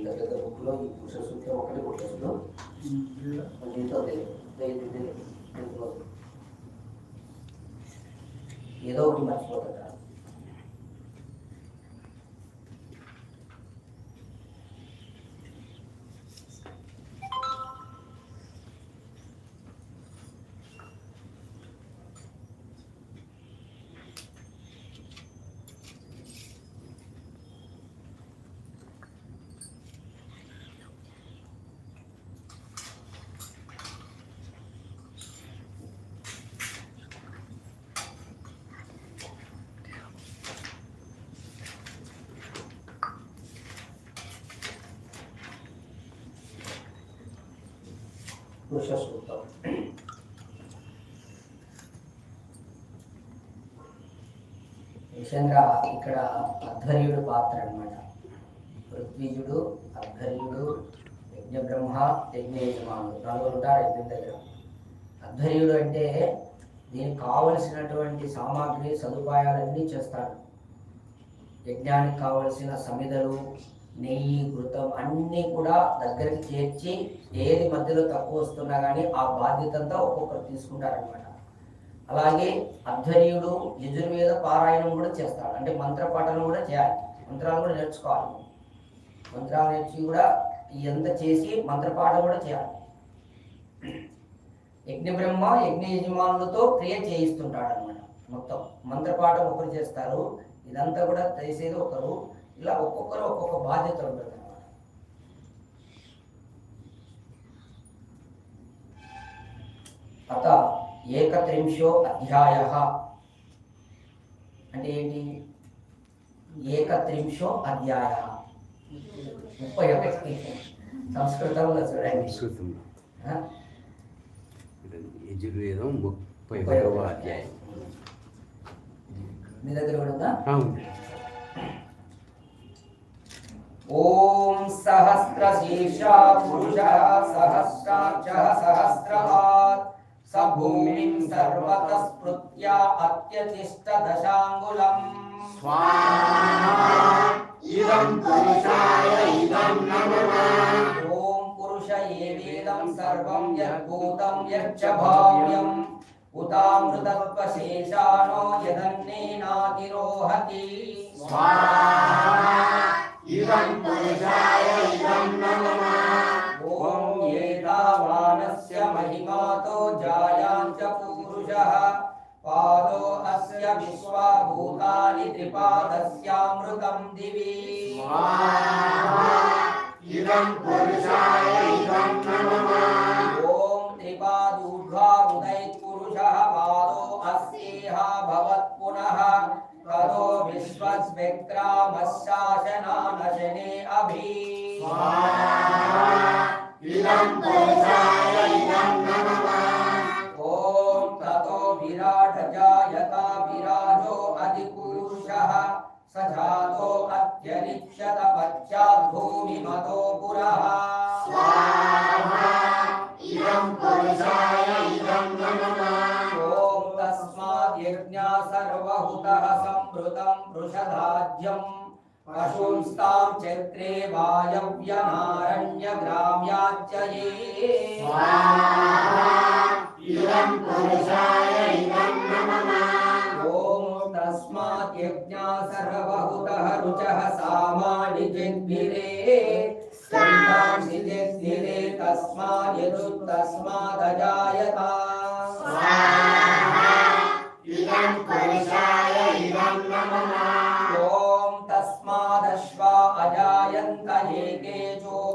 దగ్గర బుక్లో ఈ పురుష సూత్రం ఒకటి కొట్టేస్తున్నాం దీంతో ఏదో ఒకటి మర్చిపోతాడు పురుష సూత్రం యశంద్ర ఇక్కడ అధ్వర్యుడు పాత్ర అన్నమాట. పృథ్వీజుడు అధ్వర్యుడు యజ్ఞబ్రహ్మ యజ్ఞ యజమానుడు నలుగురు ఉంటారు యజ్ఞం దగ్గర. అధ్వర్యుడు అంటే దీనికి కావలసినటువంటి సామాగ్రి సదుపాయాలన్నీ చేస్తాడు. యజ్ఞానికి కావలసిన సమిదలు నెయ్యి ఘృతం అన్నీ కూడా దగ్గరికి చేర్చి ఏది మధ్యలో తక్కువ వస్తున్నా కానీ ఆ బాధ్యతంతా ఒక్కొక్కరు తీసుకుంటారనమాట అలాగే అధ్వర్యుడు యజుర్వేద పారాయణం కూడా చేస్తాడు. అంటే మంత్ర పాఠనం కూడా చేయాలి. మంత్రాలు కూడా నేర్చుకోవాలి. మంత్రాలు నేర్చి కూడా ఎంత చేసి మంత్రపాఠం కూడా చేయాలి. యజ్ఞ బ్రహ్మ యజ్ఞ యజమానులతో క్రియ చేయిస్తుంటాడు అనమాట మొత్తం మంత్రపాఠం ఒకరు చేస్తారు. ఇదంతా కూడా చేసేది ఒకరు. ఇలా ఒక్కొక్కరు ఒక్కొక్క బాధ్యత ఉంటుంది అనమాట అత ఏకత్రింశో అధ్యాయ. అంటే ఏంటి? ఏకత్రింశో అధ్యాయ. ముప్పై ఒకటి సంస్కృతంలో చూడండి? యజుర్వేదం ముప్పై ఒకటవ అధ్యాయం. మీ దగ్గర కూడా ఉందా. ॐ सहस्रशीर्षा पुरुषः सहस्राक्षः सहस्रात् स भूमिं सर्वतस्पृत्या अत्यतिष्ठदशाङ्गुलम् इदं पुरुषाय इदं नमः। ॐ पुरुष एवेदं सर्वं यद्भूतं यच्च भाव्यम्। उतामृतत्वशेषाणो यदन्नेनातिरोहति। स्वाहा। इवं पुरुषाय इदं नमः। ॐ एतावानस्य महिमातो जायां च पुरुषः। पादो अस्य विश्वा भूतानि त्रिपादस्यामृतं दिवि। इदं पुरुषाय इदं नमः। ॐ त्रिपादूर्ध्वा उदैः पुरुषः पादो अस्येहा भवत् पुनः। करो विश्वस्विक्रामशासनानशने अभि। ॐ ततो विराट जायता विराजो अधिपुरुषः। स जातो अत्यनिक्षत पश्चात् राज्यम् पशुंस्तां चैत्रे वायव्यनारण्यग्राम्याच्च ये इदं पुरुषाय इदं नमः। रुचः सामानि जिद्भिरे सामानि जिद्भिरे इदं पुरुषाय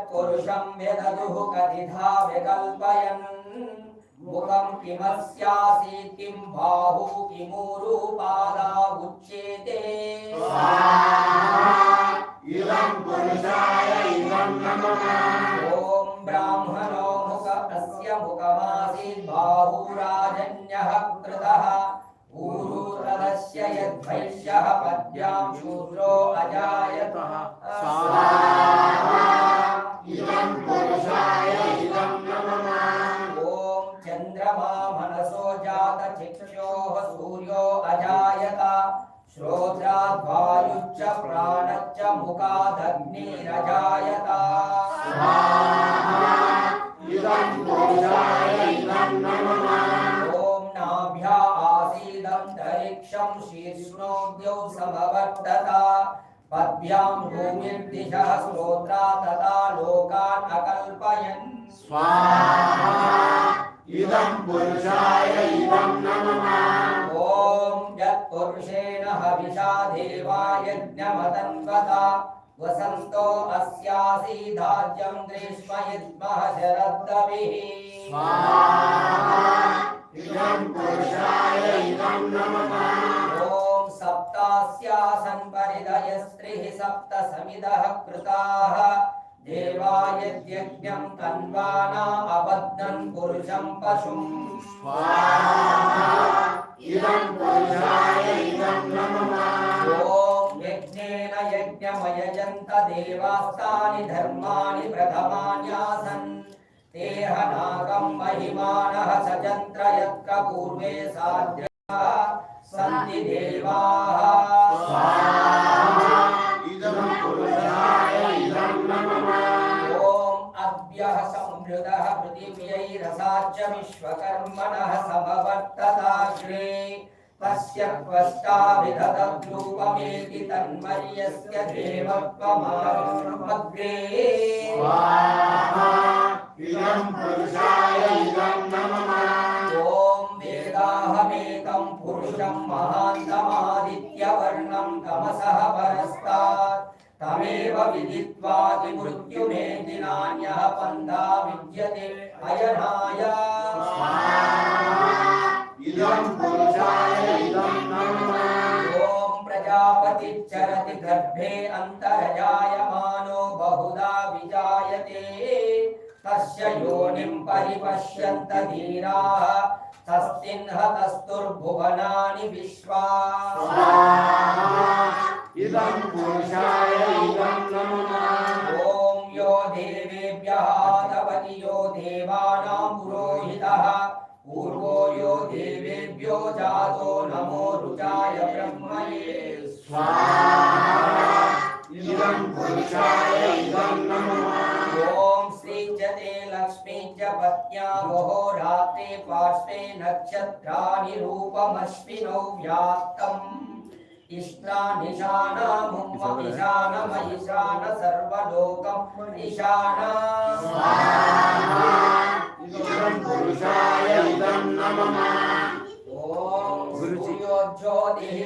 यत्पुरुषं व्यदतुः कथिधा विकल्पयन्। मुखं किमस्यासि किं बाहु किमूरुपादा उच्येते इदं पुरुषाय इदं नमः। ॐ ब्राह्मणो मुख तस्य मुखमासीत् बाहुराजन्यः कृतः। ऊरुरस्य यद्वैश्यः पद्यां शूद्रो अजायत। इदं पुरुषाय इदं नमः। ॐ चन्द्रमा मनसो जात चिक्षोः सूर्यो अजायत। वायुश्च प्राणश्च मुखादग्निरजायत। इदं पुरुषाय इदं नमः। ॐ नाभ्या आसीदन्तरिक्षं शीर्ष्णोद्यौ समवर्तत। पद्भ्यां भूमिर्दिशः श्रोत्रा तथा लोकान् अकल्पयन्। स्वाहा इदं पुरुषाय इदं नमः। ॐ यत्पुरुषेण हविषा देवा यज्ञमतन्वत वसन्तो अस्यासीदाज्यं ग्रीष्म यद्मः शरद्दविः। स्वाहा इदं पुरुषाय इदं नमः। सप्तास्यासन् परिदयस्त्रिः सप्त समिदः कृताः। देवा यद्यज्ञं तन्वाना अबध्नन् पुरुषं पशुम्। इदं पुरुषाय इदं नमः। यज्ञेन यज्ञमयजन्त देवास्तानि धर्माणि प्रथमान्यासन् नागं महिमानः सजन्त्र यत्र पूर्वे साध्याः सन्ति देवाः इदं पुरुषाय विश्वकर्मणः समवर्तताग्रे। तस्य त्वष्टाभिधतद्रूपमेति तन्मर्यस्य देवत्वमाग्रे इदं पुरुषाय इदं नमः। वेदाहमेकं पुरुषं महान्तमादित्यवर्णं तमसः परस्तात् तमेव विदित्वादिमृत्युमेति नान्यः पन्था विद्यते अयनाय स्वाहा इदं पुरुषाय इदं नमः ॐ प्रजापतिश्चरति गर्भे अन्तर्जायमानो बहुधा विजायते तस्य योनिं परिपश्यन्त धीराः तस्तिन्हतस्तुर्भुवनानि विश्वा। स्वाहा इदं पुरुषाय इदं नमः। ॐ यो देवेभ्यः आदवति यो देवानां पुरोहितः। पूर्वो यो देवेभ्यो जातो नमो रुचाय ब्रह्मये स्वाहा। इदं पुरुषाय इदं नमः। श्रीजते लक्ष्मी च पत्न्या वहो रात्रे पार्श्वे नक्षत्राणि रूपमश्विनौ व्याप्तम्। इष्टानिशानामुम्मनिशानमयिशान सर्वलोकम्। ईशाना पुरुषाय इदं नमः। ॐ सूर्यो ज्योतिः